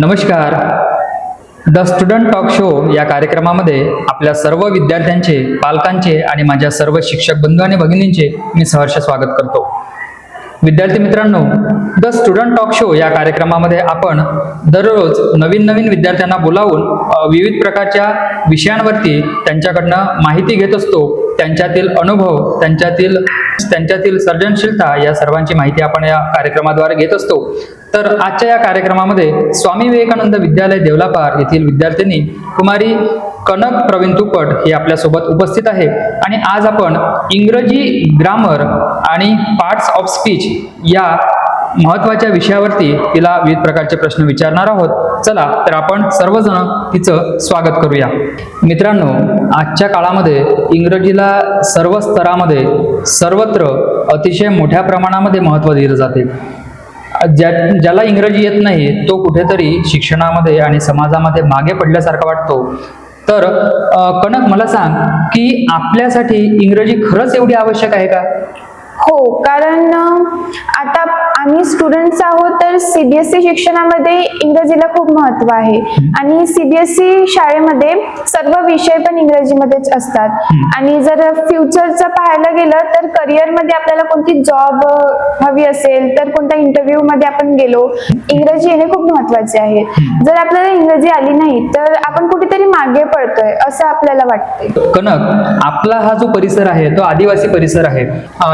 नमस्कार. The student talk show या कार्यक्रमामध्ये आपल्या सर्व विद्यार्थ्यांचे पालकांचे आणि माझ्या सर्व शिक्षक बंधू आणि भगिनींचे मी सहर्ष स्वागत करतो. विद्यार्थी मित्रांनो द स्टुडंट टॉक शो या कार्यक्रमामध्ये आपण दररोज नवीन नवीन विद्यार्थ्यांना बोलावून विविध प्रकारच्या विषयांवरती त्यांच्याकडनं माहिती घेत असतो. त्यांच्यातील अनुभव त्यांच्यातील त्यांच्यातील सर्जनशीलता या सर्वांची माहिती आपण या कार्यक्रमाद्वारे घेत असतो. तर आजच्या या कार्यक्रमामध्ये स्वामी विवेकानंद विद्यालय देवलापार येथील विद्यार्थिनी कुमारी कनक प्रवीण तुपट हे आपल्यासोबत उपस्थित आहे. आणि आज आपण इंग्रजी ग्रामर आणि पार्ट्स ऑफ स्पीच या महत्त्वाच्या विषयावरती तिला विविध प्रकारचे प्रश्न विचारणार आहोत. चला तर आपण सर्वजण तिचं स्वागत करूया. मित्रांनो आजच्या काळामध्ये इंग्रजीला सर्व स्तरामध्ये सर्वत्र अतिशय मोठ्या प्रमाणामध्ये महत्त्व दिलं जाते. ज्या ज्याला इंग्रजी येत नाही तो कुठेतरी शिक्षणामध्ये आणि समाजामध्ये मागे पडल्यासारखा वाटतो. तर कणक कनक मला सांग की आपल्यासाठी इंग्रजी खरंच एवढी आवश्यक आहे का? हो कारण आता आम्ही स्टुडंट्स आहोत तर सीबीएसई शिक्षणामध्ये इंग्रजीला खूप महत्त्व आहे. आणि सीबीएसई शाळेमध्ये सर्व विषय पण इंग्रजीमध्येच असतात. आणि जर फ्युचरचं पाहायला गेलं तर करिअरमध्ये आपल्याला कोणती जॉब हवी असेल तर कोणत्या इंटरव्ह्यू मध्ये आपण गेलो इंग्रजी येणे खूप महत्त्वाचे आहे. जर आपल्याला इंग्रजी आली नाही तर आपण कुठेतरी मागे पडतोय असं आपल्याला वाटते कनक आपला हा जो परिसर आहे तो आदिवासी परिसर आहे.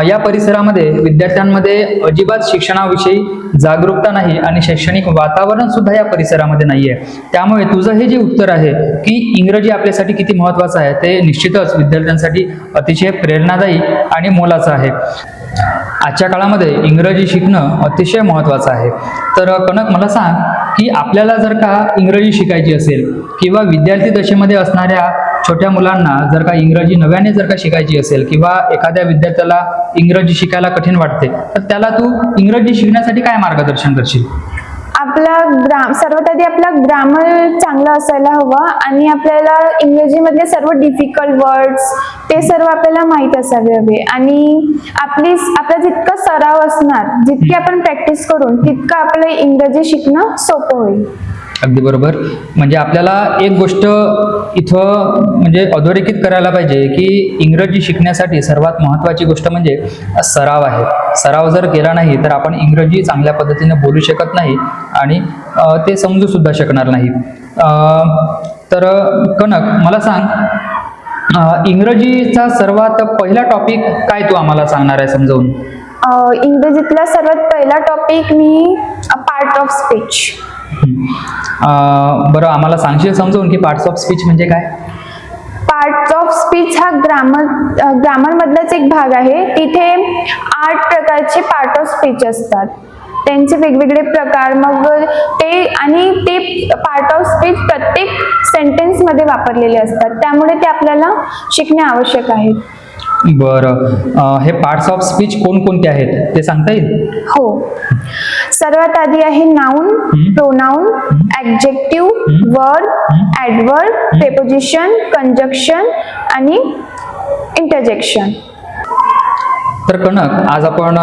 या परिसरामध्ये विद्यार्थ्यांमध्ये अजिबात शिक्षणाविषयी जागरूकता नाही आणि शैक्षणिक वातावरण सुद्धा या परिसरामध्ये नाहीये. त्यामुळे तुझं हे जे उत्तर आहे की इंग्रजी आपल्यासाठी किती महत्वाचं आहे ते निश्चितच विद्यार्थ्यांसाठी अतिशय प्रेरणादायी आणि मोलाचं आहे. आजच्या काळामध्ये इंग्रजी शिकणं अतिशय महत्त्वाचं आहे. तर कनक मला सांग की आपल्याला जर का इंग्रजी शिकायची असेल किंवा विद्यार्थी दशेमध्ये असणाऱ्या छोट्या मुलांना जर का इंग्रजी नव्याने जर का शिकायची असेल किंवा एखाद्या विद्यार्थ्याला इंग्रजी शिकायला कठीण वाटते तर त्याला तू इंग्रजी शिकण्यासाठी काय मार्गदर्शन करशील? आपला ग्राम सर्वात आधी आपला ग्रामर चांगला असायला हवा आणि आपल्याला इंग्रजीमधले सर्व डिफिकल्ट वर्ड्स ते सर्व आपल्याला माहीत असावे हवे. आणि आपली आपला जितका सराव असणार जितकी आपण प्रॅक्टिस करून तितकं आपलं इंग्रजी शिकणं सोपं होईल. अगदी बरोबर. म्हणजे आपल्याला एक गोष्ट इथं म्हणजे अधोरेखित करायला पाहिजे की इंग्रजी शिकण्यासाठी सर्वात महत्त्वाची गोष्ट म्हणजे सराव आहे. सराव जर केला नाही तर आपण इंग्रजी चांगल्या पद्धतीने बोलू शकत नाही आणि ते समजू सुद्धा शकणार नाही. तर कनक मला सांग इंग्रजीचा सर्वात पहिला टॉपिक काय तू आम्हाला सांगणार आहे समजावून? इंग्रजीतला सर्वात पहिला टॉपिक मी पार्ट ऑफ स्पीच बरं आम्हाला सांगशील समजून की पार्ट्स ऑफ स्पीच म्हणजे काय? पार्ट्स ऑफ स्पीच हा ग्रामर ग्रामर मधलाच एक भाग आहे. तिथे आठ प्रकारचे पार्ट ऑफ स्पीच असतात. त्यांचे वेगवेगळे प्रकार मग ते आणि ते पार्ट ऑफ स्पीच प्रत्येक सेंटेन्समध्ये वापरलेले असतात. त्यामुळे ते आपल्याला शिकणे आवश्यक आहे. बरं. हे पार्ट्स ऑफ स्पीच कोणकोणते आहेत? ते सांगता येईल? हो. सर्वात आधी आहे noun pronoun adjective verb adverb preposition conjunction आणि इंटरजेक्शन तर कनक आज आपण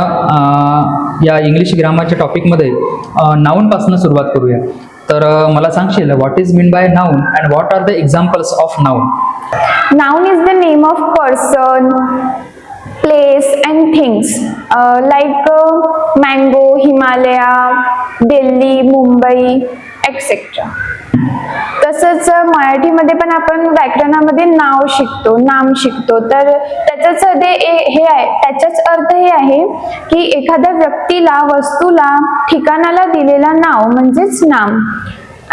या इंग्लिश ग्रामरच्या टॉपिकमध्ये नाऊनपासून सुरुवात करूया. तर मला सांगशील what is mean by noun and what are the examples of noun Noun is the name of person, place and things. Uh, like uh, mango, Himalaya, Delhi, Mumbai, etc. तसंच uh, मराठीमध्ये पण आपण व्याकरणामध्ये नाव शिकतो नाम शिकतो. तर त्याच्याच ते ए- हे आहे त्याचाच अर्थ हे आहे की एखाद्या व्यक्तीला वस्तूला ठिकाणाला दिलेला नाव म्हणजेच नाम.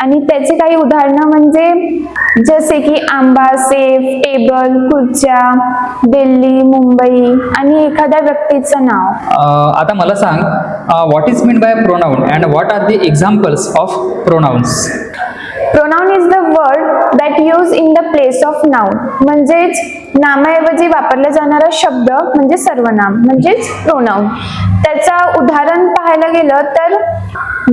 आणि त्याची काही उदाहरणं म्हणजे जसे की आंबा सेफ टेबल खुर्च्या दिल्ली मुंबई आणि एखाद्या व्यक्तीचं नाव. आता मला सांग what is mean by pronoun and what are the examples of pronouns pronoun is the word that use in the place of noun म्हणजेच नामाऐवजी वापरला जाणारा शब्द म्हणजे सर्वनाम म्हणजेच प्रोनाऊन त्याचा उदाहरण पाहायला गेलं तर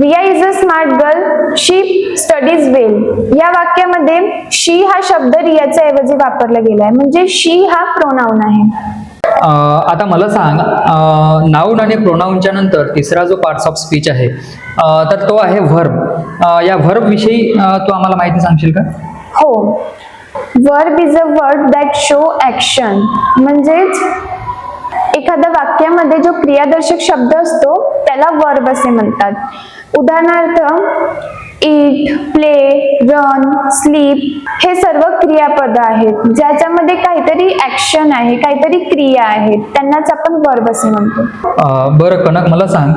Riya is a smart girl she studies well या वाक्यामध्ये शी हा शब्द रियाच्या ऐवजी वापरला गेलाय म्हणजे शी हा प्रोनाऊन आहे. आता मला सांग नाऊन आणि प्रोनाऊनच्या नंतर तिसरा जो पार्ट्स ऑफ स्पीच आहे तर तो आहे व्हर्ब या व्हर्ब विषयी तू आम्हाला माहिती सांगशील का? हो. Verb is a word that show action म्हणजेच एखाद्या वाक्यामध्ये जो क्रियादर्शक शब्द असतो त्याला वर्ब असे म्हणतात. उदाहरणार्थ इट प्ले रन स्लीप हे सर्व क्रियापद आहेत. ज्याच्यामध्ये काहीतरी ॲक्शन आहे काहीतरी क्रिया आहेत त्यांनाच आपण वर्ब असे म्हणतो. बरं कनक मला सांग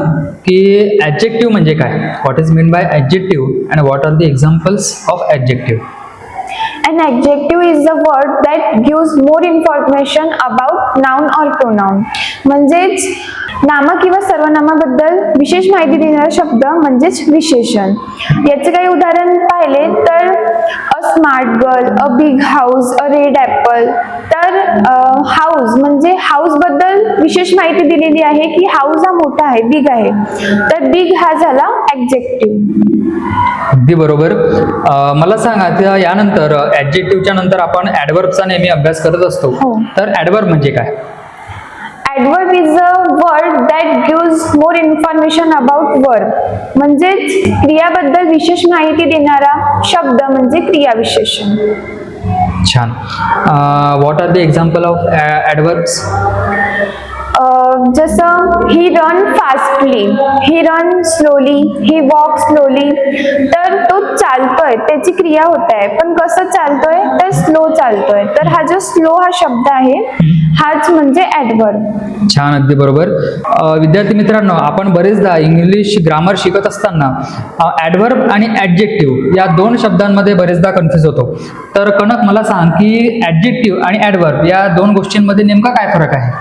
की ऍब्जेक्टिव्ह म्हणजे काय? What is mean by adjective and what are the examples of adjective An adjective is the word that gives more information about noun or pronoun. म्हणजेच नामा किंवा सर्वनामाबद्दल विशेष माहिती देणारा शब्द म्हणजेच विशेषण याचे काही उदाहरण पाहिले तर a smart girl a big house a red apple तर हाऊस म्हणजे हाऊसबद्दल विशेष माहिती दिलेली आहे की हाऊस हा मोठा आहे बिग आहे. तर बिग हा झाला ऍब्जेक्टिव्ह अगदी बरोबर. मला सांग यानंतर ॲडजेक्टिव्हच्या नंतर आपण ॲडवर्बचा नेहमी अभ्यास करत असतो. हो. तर ॲडवर्ब म्हणजे काय? Adverb is a word that gives more information about verb म्हणजेच क्रियाबद्दल विशेष माहिती देणारा शब्द म्हणजे क्रियाविशेषण. छान. What are the example of adverbs जसं he run fastly he run slowly he walk slowly तर तो चालतोय त्याची क्रिया होत आहे. पण कसं चालतोय? तर स्लो चालतोय. तर हा जो स्लो हा शब्द आहे हाच म्हणजे ऍडवर्ड छान अगदी बरोबर. विद्यार्थी मित्रांनो आपण बरेचदा इंग्लिश ग्रामर शिकत असताना ऍडवर्ब आणि ॲडजेक्टिव्ह या दोन शब्दांमध्ये बरेचदा कन्फ्युज होतो. तर कनक मला सांग की ॲडजेक्टिव्ह आणि ऍडवर्ब या दोन गोष्टींमध्ये नेमका काय फरक आहे?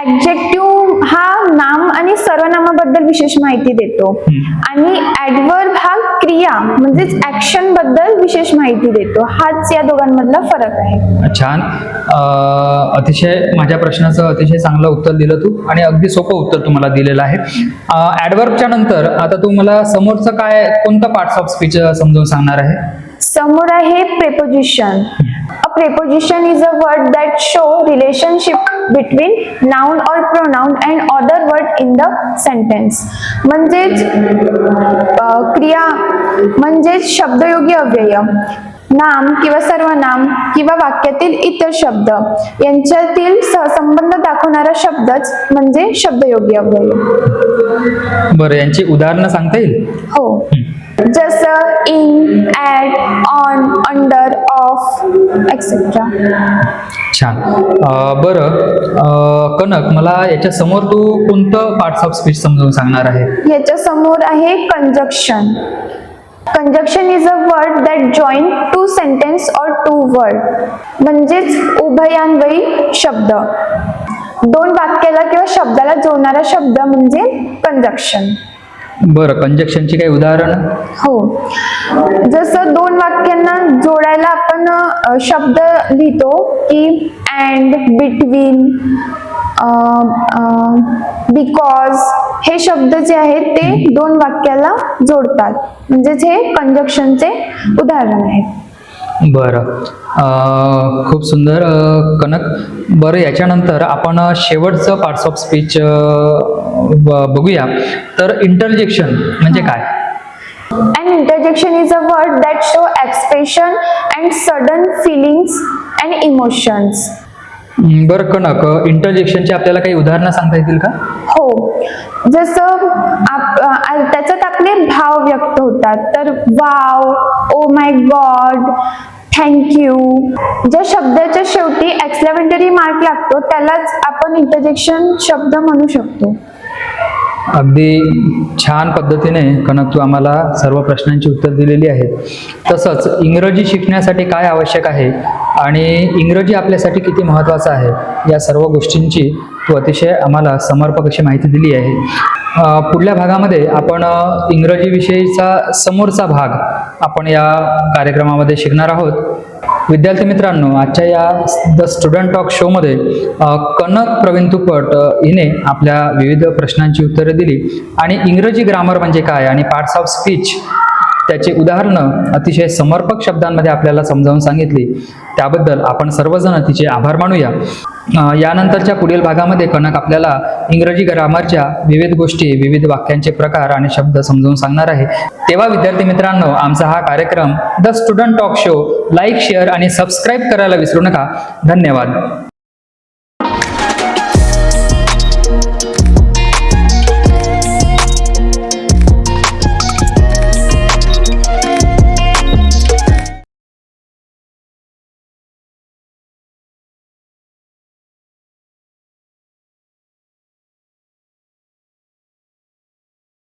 ऍब्जेक्टिव्ह हा नाम आणि सर्वनामाबद्दल विशेष माहिती देतो. आणि ऍडवर्ब हा क्रिया म्हणजेच ऍक्शनबद्दल विशेष माहिती देतो. हाच या दोघांमधला फरक आहे. छान. अतिशय माझ्या प्रश्नाचं अतिशय चांगलं उत्तर दिलं तू आणि अगदी सोपं उत्तर तुम्हाला दिलेलं आहे. ॲडवर्बच्या नंतर आता तू मला समोरचं काय कोणतं पार्ट्स ऑफ स्पीच समजून सांगणार आहे? समोर आहे preposition a preposition is a word that show relationship between noun और pronoun and other word in the sentence म्हणजेच क्रिया म्हणजेच शब्दयोगी अव्यय. नाम किंवा सर्वनाम किंवा वाक्यातील इतर शब्द. यांच्यातील सहसंबंध दाखवणारा शब्दच म्हणजे शब्दयोगी अव्यय. बरं यांची उदाहरणं सांगता येईल? हो. जसं in at on under etcetera छान. बरं. कनक मला याच्या समोर तू कोणतं पार्ट्स ऑफ स्पीच समजून सांगणार आहे? याच्या समोर आहे conjunction conjunction is a word that join two sentence और टू वर्ड म्हणजेच उभयान्वयी शब्द. दोन वाक्याला किंवा शब्दाला जोडणारा शब्द म्हणजे कंजक्शन बरं कंजक्शनची काही उदाहरणं? हो. जसं दोन वाक्यांना जोडायला आपण शब्द लिहितो की अँड बिटवीन बिकॉज हे शब्द जे आहेत ते दोन वाक्याला जोडतात. म्हणजेच हे कंजक्शनचे उदाहरण आहे बरं. खूप सुंदर कनक. बरं याच्यानंतर आपण शेवटचं पार्ट्स ऑफ स्पीच बघूया. तर इंटरजेक्शन म्हणजे काय? Interjection is a word that show expression and sudden feelings and emotions. बरं कनक. इंटरजेक्शनची आपल्याला काही उदाहरणं सांगता येतील का? हो. जसं त्याच्यात आपले भाव व्यक्त होतात. तर wow oh my God thank you ज्या शब्दाच्या शेवटी एक्सलेमेंटरी मार्क लागतो त्यालाच आपण इंटरजेक्शन शब्द म्हणू शकतो. अगदी छान पद्धतीने कनक तू आम्हाला सर्व प्रश्नांची उत्तर दिलेली आहेत. तसंच इंग्रजी शिकण्यासाठी काय आवश्यक आहे आणि इंग्रजी आपल्यासाठी किती महत्त्वाचं आहे या सर्व गोष्टींची तू अतिशय आम्हाला समर्पक अशी माहिती दिली आहे. पुढल्या भागामध्ये आपण इंग्रजीविषयीचा इंग्रजी विषयीचा समोरचा भाग आपण या कार्यक्रमामध्ये शिकणार आहोत. विद्यार्थी मित्रांनो आजच्या या द स्टुडंट टॉक शोमध्ये कनक प्रवीण तुपट हिने आपल्या विविध प्रश्नांची उत्तरे दिली. आणि इंग्रजी ग्रामर म्हणजे काय? आणि पार्ट्स ऑफ स्पीच त्याची उदाहरणं अतिशय समर्पक शब्दांमध्ये आपल्याला समजावून सांगितली. त्याबद्दल आपण सर्वजण तिचे आभार मानूया. यानंतरच्या पुढील भागामध्ये कनक आपल्याला इंग्रजी ग्रामरच्या विविध गोष्टी विविध वाक्यांचे प्रकार आणि शब्द समजावून सांगणार आहे. तेव्हा विद्यार्थी मित्रांनो आमचा हा कार्यक्रम the student talk show. Like share आणि सबस्क्राईब करायला विसरू नका. धन्यवाद.